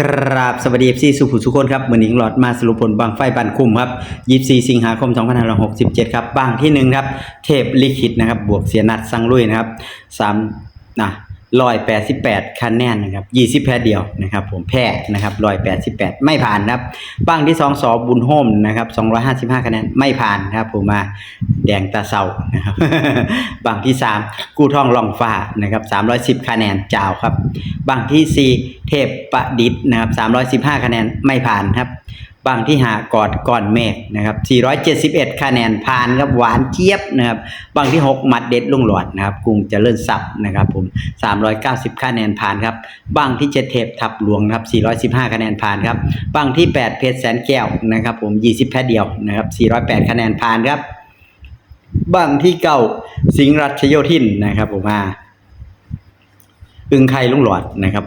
ครับสวัสดีซีสุขุสุคนครับเหมือหญิงหลอดมาสรุปผลบางไฟบันคุมครับ24 สิงหาคม 2567 ครับบางที่หนึ่งครับ เทพลิขิตนะครับ บวกเสียนัดสังลุยนะครับ3นะ 188คะแนนนะครับ20แพ้เดียวนะครับ ผมแพ้นะครับ188ไม่ผ่านครับบางที่2สอบุญโฮมนะครับ255คะแนนไม่ผ่านครับ ผมมาแดงตาเศร้านะครับบางที่3กู้ท่องลองฟ้านะครับ310คะแนนจาวครับบางที่4เทพประดิษฐ์นะครับ315คะแนนไม่ผ่านครับ บางที่หากอดก่อนเมฆนะครับ471 คะแนนผ่านครับหวานเจี๊ยบนะครับบางที่6มัดเด็ดลุงหลอดนะครับกรุงจเจริญทรัพย์นะครับผม 390 คะแนนผ่านครับบางที่ 7 เทพทับหลวงครับ415 คะแนนผ่านครับบางที่ 8 เพชรแสนแก้วนะครับผม 20 แพ้เดียวนะครับ408 คะแนนผ่านครับบางที่เก้าสิงห์รัชโยธินนะครับผมมาอึงไข่ลุงหลอดนะครับ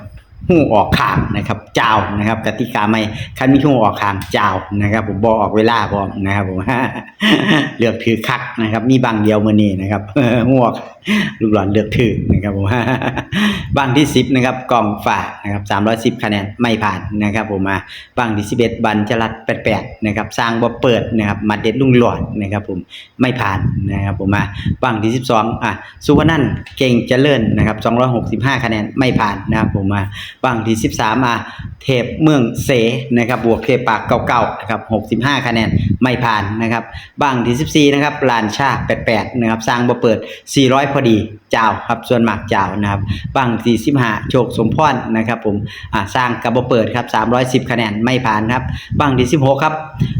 หูออกข้างนะครับเจ้านะครับ กติกาไม่คันมีหูออกข้างเจ้านะครับ ผมบอกออกเวลาพร้อมนะครับผมเลือกถือคักนะครับ มีบางเดียวมือนี้นะครับหูออก ลุงหลอดเลือกถือนะครับผมบางที่สิบนะครับกองฝากนะครับสามร้อยสิบคะแนนไม่ผ่านนะครับผมมาบางที่สิบเอ็ดบันจรัดแปดแปดนะครับสร้างบ่เปิดนะครับมาเด็ดลุงหลอดนะครับผมไม่ผ่านนะครับผมมาบางที่สิบสองอะสุวรรณันเก่งเจริญนะครับสองร้อยหกสิบห้าคะแนนไม่ผ่านนะครับผมมาบางที่สิบสามอะ เทพเมืองเสนะครับบวกเทพปากเก่าๆนะครับหกสิบห้าคะแนนไม่ผ่านนะครับบางที่สิบสี่นะครับลานชาแปดแปดนะครับสร้างบ่เปิดสี่ร้อยพอดีเจ้าครับส่วนหมากเจ้านะครับบางที่สิบห้าโชคสมพรนะครับผมอ่าสร้างกระบเปิดครับสามร้อยสิบคะแนนไม่ผ่านครับบางที่สิบหกครับ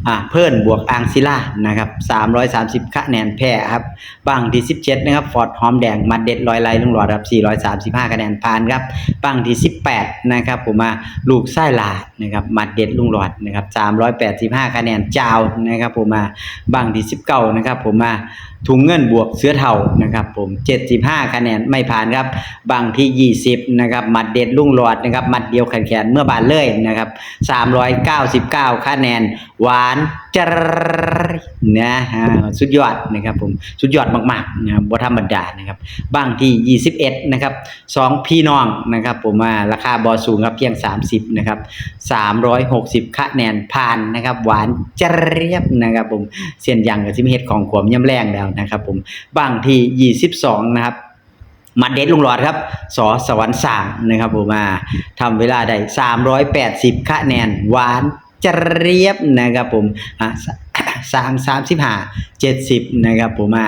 อ่าเพิ่นบวกอ่างศิลานะครับสามร้อยสามสิบคะแนนแพ้ครับบางที่สิบเจ็ดนะครับฟอร์ดหอมแดงมัดเด็ดลอยไล่ลุงหลอดครับสี่ร้อยสามสิบห้าคะแนนผ่านครับบางที่สิบแปดนะครับผมมาลูกไส้ลานะครับมัดเด็ดลุงหลอดนะครับสามร้อยแปดสิบห้าคะแนนเจ้านะครับผมมาบางที่สิบเก้านะครับผมมาถุงเงินบวกเสื้อเทานะครับผมเจ็ดสิบห้าคะแนนไม่ผ่านครับบางที่ยี่สิบนะครับมัดเด็ดลุงหลอดนะครับมัดเดียวแขนๆเมื่อบานเลยนะครับสามร้อยเก้าสิบเก้าคะแนนหวานจรนะฮะสุดยอดนะครับผมสุดยอดมากๆนะครับบ่ธรรมดานะครับบางที่21นะครับสองพี่น้องนะครับผมว่าราคาบอสูงครับเพียง30นะครับ360คะแนนผ่านนะครับหวานเจี๊ยบนะครับผมเส้นยังกับสิมเฮ็ดของขวมย่ำแรงแล้วนะครับผมบางที่22 นะครับมัดเด็ดลุงหลอดครับสอสวรรค์สามนะครับผมมาทำเวลาได้380คะแนนหวานเจี๊ยบนะครับผมอะสามสามสิบห้าเจ็ดสิบนะครับผมมา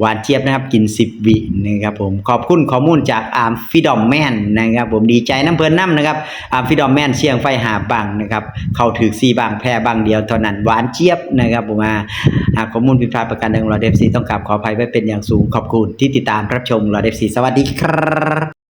หวานเจี๊ยบนะครับกิน 10 วินะครับผมขอบคุณข้อมูลจากอาร์มฟิดอมแมนนะครับผมดีใจน้ำเพลินน้ำนะครับอาร์มฟิดอมแมนเชียงไฟหาบังนะครับเข้าถือซีบางแพรบางเดียวเท่านั้นหวานเจี๊ยบนะครับผมมาหากข้อมูลผิดพลาดประการใดของเราเดฟซีต้องกราบขออภัยไว้เป็นอย่างสูงขอบคุณที่ติดตามรับชมเราเดฟซีสวัสดีครับ